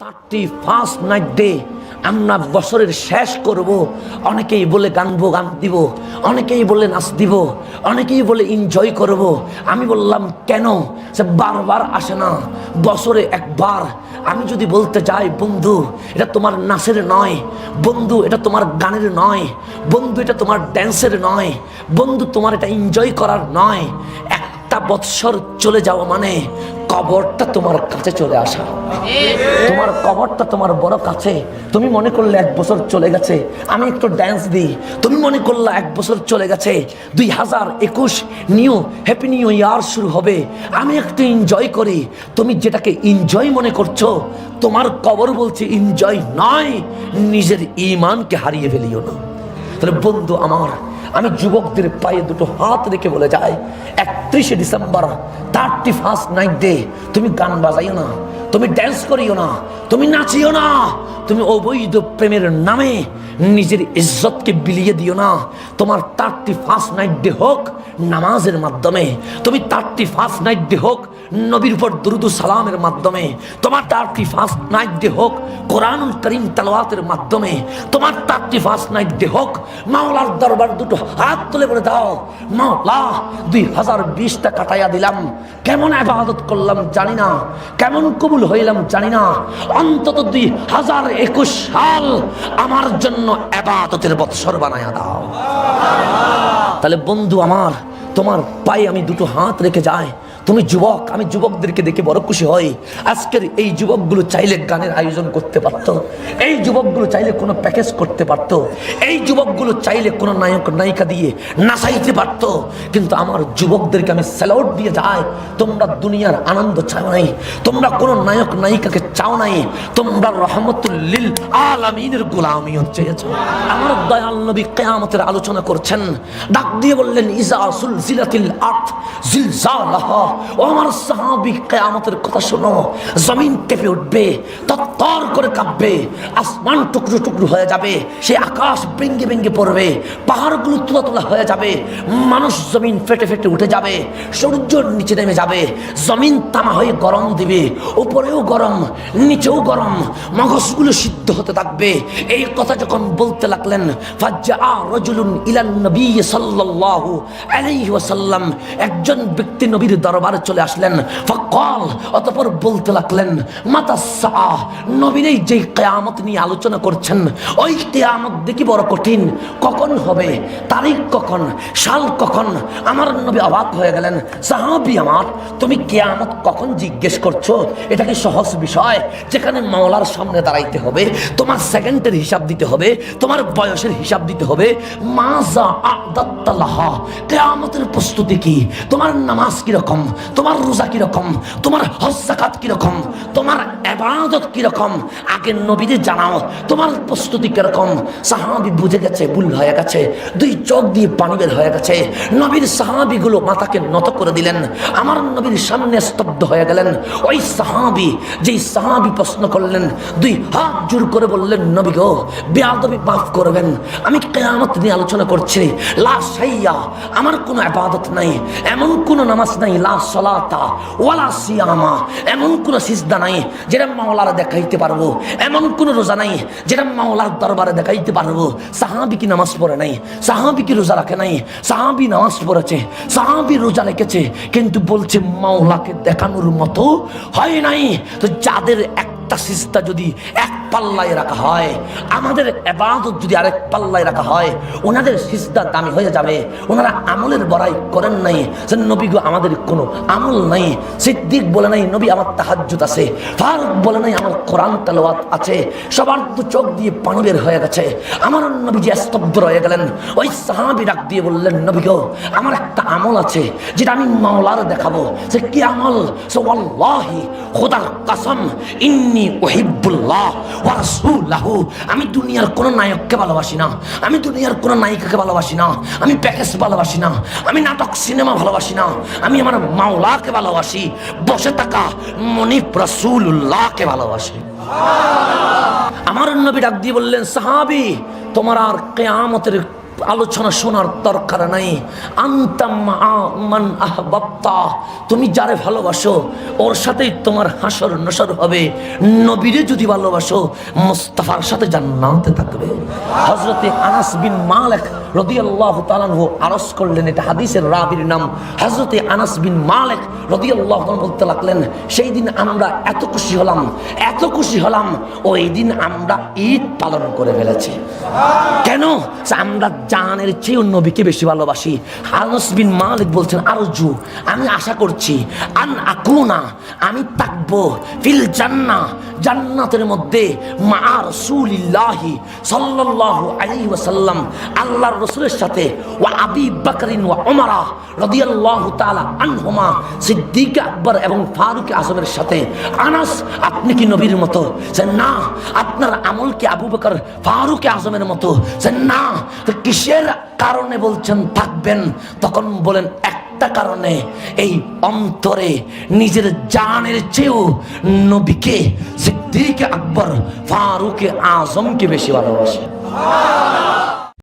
Thirty first night day আমরা বছরের শেষ করব। অনেকেই বলে গানবো গান দিব। অনেকেই বলে নাচ দিব। অনেকেই বলে এনজয় করব। আমি বললাম, কেন? সে বারবার আসে না। বছরে একবার। আমি যদি বলতে চাই বন্ধু, এটা তোমার নাচের নয়। বন্ধু, এটা তোমার গানের নয়। বন্ধু, এটা তোমার ড্যান্সের নয়। বন্ধু, তোমার এটা এনজয় করার নয়। একটা বৎসর চলে যাওয়া মানে কবরটা তোমার কাছে চলে আসা। তোমার কবরটা তোমার বড় কাছে। তুমি মনে করলে এক বছর চলে গেছে, আমি একটু ড্যান্স দিই। তুমি মনে করলে এক বছর চলে গেছে, দুই হাজার একুশ নিউ হ্যাপি নিউ ইয়ার শুরু হবে। আমি একটু এনজয় করি। তুমি যেটাকে এনজয় মনে করছ, তোমার কবর বলছে এনজয় নয়, নিজের ইমানকে হারিয়ে ফেলিও না। তাহলে বন্ধু আমার আমি যুবকদের পায়ে দুটো হাত রেখে বলে যাই, একত্রিশে December thirty first night day তুমি গান বাজাইও না, তুমি ড্যান্স করিও না, তুমি নাচিও না, তুমি অবৈধ প্রেমের নামে নিজের ইজ্জতকে বিলিয়ে দিও না। তোমার থার্টি ফার্স্ট নাইট ডে হোক নামাজের মাধ্যমে, তুমি থার্টি ফার্স্ট নাইট ডে হোক নবীর উপর দুরুদু সালামের মাধ্যমে, তোমার থার্টি ফার্স্ট নাইট ডে হোক কোরআনুল করিম তালাওয়াতের মাধ্যমে, তোমার থার্টি ফার্স্ট নাইট ডে হোক মাওলার দরবার দুটো হাত তুলে বলে দাও দুই হাজার বিশটা কাটাইয়া দিলাম। কেমন আবাদত করলাম জানি না, কেমন কবুল হইলাম জানি না। অন্তত দুই হাজার একুশ সাল আমার জন্য আবাদতের বৎসর বানায়া দাও। তাহলে বন্ধু আমার, তোমার পায়ে আমি দুটো হাত রেখে যাই। তুমি যুবক, আমি যুবকদেরকে দেখে বড় খুশি হই। আজকের এই যুবকগুলো চাইলে গানের আয়োজন করতে পারত। এই যুবকগুলো চাইলে কোনো প্যাকেজ করতে পারতো। এই যুবকগুলো চাইলে কোনো নায়ক, নায়িকা দিয়ে নাচাইতে পারতো। কিন্তু আমার যুবকদেরকে আমি স্যালাউট দিয়ে যাই। তোমরা দুনিয়ার আনন্দ চাও নাই। তোমরা কোনো নায়ক, নায়িকাকে চাও নাই। তোমরা রহমতুল্লিল আলামিনের গোলামিয়ত চেয়েছো আমার দয়াল নবী কেয়ামতের আলোচনা করছেন। ডাক দিয়ে বললেন, ইজা সুলজিলাতিল আর্থ জিলজালাহা। ও আমার সাহাবী কেয়ামতের কথা শোনো। জমিন কেঁপে উঠবে, তত্তর করে কাঁপবে, আসমান টুকরো টুকরো হয়ে যাবে, সে আকাশ ভেঙ্গে ভেঙ্গে পড়বে, পাহাড়গুলো তুলা তুলা হয়ে যাবে, মানুষ জমিন ফেটে ফেটে উঠে যাবে সূর্যর নিচে নেমে যাবে, জমিন তামা হয়ে গরম দিবে, উপরেও গরম, নিচেও গরম, মগজগুলো সিদ্ধ হতে থাকবে। এই কথা যখন বলতে লাগলেন ফাজ্জা রজুলুন ইলান নবী সাল্লাল্লাহু আলাইহি ওয়াসাল্লাম, একজন ব্যক্তি নবীর দরবারে চলে আসলেন। ফকল, অতঃপর বলতে লাগলেন, মাতা সা নবীর এই যে কিয়ামত নিয়ে আলোচনা করছেন, ওই কিয়ামত দেখি বড় কঠিন। কখন হবে? তারিখ কখন? সাল কখন? আমার নবী অবাক হয়ে গেলেন, সাহাবি আমার, তুমি কিয়ামত কখন জিজ্ঞেস করছ? এটা কি সহজ বিষয়? যেখানে মাওলার সামনে দাঁড়াইতে হবে, তোমার সেকেন্ডের হিসাব দিতে হবে, তোমার বয়সের হিসাব দিতে হবে। মাজা আদাত্তালাহা, কেয়ামতের প্রস্তুতি কি? তোমার নামাজ কীরকম? তোমার রোজা কীরকম? তোমার হজ যাকাত কীরকম? তোমার এবাদত কীরকম? আগে নবীরে জানাও, তোমার প্রস্তুতি কীরকম? সাহাবি বুঝে গেছে, ভুল হয়ে গেছে, দুই চোখ দিয়ে পানি বের হয়ে গেছে। নবীর সাহাবিগুলো মাথাকে নত করে দিলেন, আমার নবীর সামনে স্তব্ধ হয়ে গেলেন। ওই সাহাবি, যেই সাহাবি প্রশ্ন করলেন, দুই হাত জোর করে বললেন, নবী গো, বেয়াদবি মাফ করবেন। আমি কেয়ামত নিয়ে আলোচনা করছি। লা সাইয়া আমার কোনো আবাদত নাই, এমন কোনো নামাজ নাই, লা সলাতা, ওয়ালা সিয়ামা, এমন কোনো সিজদা নাই যেটা মাওলার দেখাইতে পারব। এমন কোনো রোজা নাই যেটা মাওলার দরবারে দেখাইতে পারব। সাহাবি কি নামাজ পড়ে নাই? সাহাবি কি রোজা রাখে নাই? সাহাবি নামাজ পড়েছে, সাহাবি রোজা রেখেছে, কিন্তু বলছে মাওলাকে দেখানোর মতো হয় নাই। তো যাদের একটা সিস্তা যদি এক পাল্লায় রাখা হয়, আমাদের এবাদত যদি আরেক পাল্লায় রাখা হয়, ওনাদের সিস্তা দামি হয়ে যাবে। ওনারা আমলের বড়াই করেন নাই। যে নবী গো, আমাদের কোনো আমল নাই। সিদ্দিক বলে নাই, নবী, আমার তাহাজ্জুদ আছে। ফারুক বলে নাই, আমার কোরআন তেলাওয়াত আছে। সবার তো চোখ দিয়ে পানি বের হয়ে গেছে। আমার নবী যে স্তব্ধ রয়ে গেলেন। ওই সাহাবি ডাক দিয়ে বললেন, নবী গো, আমার একটা আমল আছে, যেটা আমি মাওলার দেখাবো। সে কি আমল? সে, ওয়াল্লাহি খোদার কাসম, ইন্নি ওহিবুল্লাহ ওয়া রাসূলাহু। আমি দুনিয়ার কোনো নায়ককে ভালোবাসি না। আমি দুনিয়ার কোনো নায়িকাকে ভালোবাসি না। আমি প্যাকেজ ভালোবাসি না। আমি নাটক, সিনেমা ভালোবাসি না। আমি আমার মাওলাকে ভালোবাসি। বসে থাকা মনিপ রাসূলুল্লাহকে ভালোবাসি। আমার নবী ডাক দিয়ে বললেন, সাহাবি, তোমার আর কেয়ামতের আলোচনা শোনার দরকার নাই। আন্তাম মান আহবাপ্তা তুমি যারে ভালোবাসো, ওর সাথেই তোমার হাসর নসর হবে। নবীরে যদি ভালোবাসো, মুস্তাফার সাথে জান্নাতে থাকবে। হজরতে আনাস বিন মালেক রদিয়াল্লাহু তাআলাহু আরজ করলেন এটা হাদিসের রাবির নাম। হজরতে আনাস বিন মালেক রদিয়াল্লাহু তাআলা বলতে লাগলেন সেই দিন আমরা এত খুশি হলাম এত খুশি হলাম ওই দিন আমরা ঈদ পালন করে ফেলেছি। কেন? আমরা জানের চেয়েও নবীকে বেশি ভালোবাসি। আনস বিন মালিক বলছেন আরজু আমি আশা করছি আন আকুনা আমি থাকব ফিল জান্না জান্নাতের মধ্যে মা রসুলিল্লাহি সাল্লাল্লাহু আলাইহি ওয়াসাল্লাম, আল্লাহর রসুলের সাথে ওয়া আবি বকরিন ওয়া উমারা রাদিয়াল্লাহু তাআলা আনহুমা, সিদ্দিক আকবর এবং ফারুক আজমের সাথে, আনাস, আপনি কি নবীর মতো? যে না, আপনার আমল কি আবু বকর ফারুক আজমের মতো? যে না, তো কিসের কারণে বলছেন থাকবেন? তখন বলেন একটা কারণে এই অন্তরে নিজের জানের চেয়েও নবীকে সিদ্দিক আকবর ফারুক আজমকে বেশি ভালোবাসে।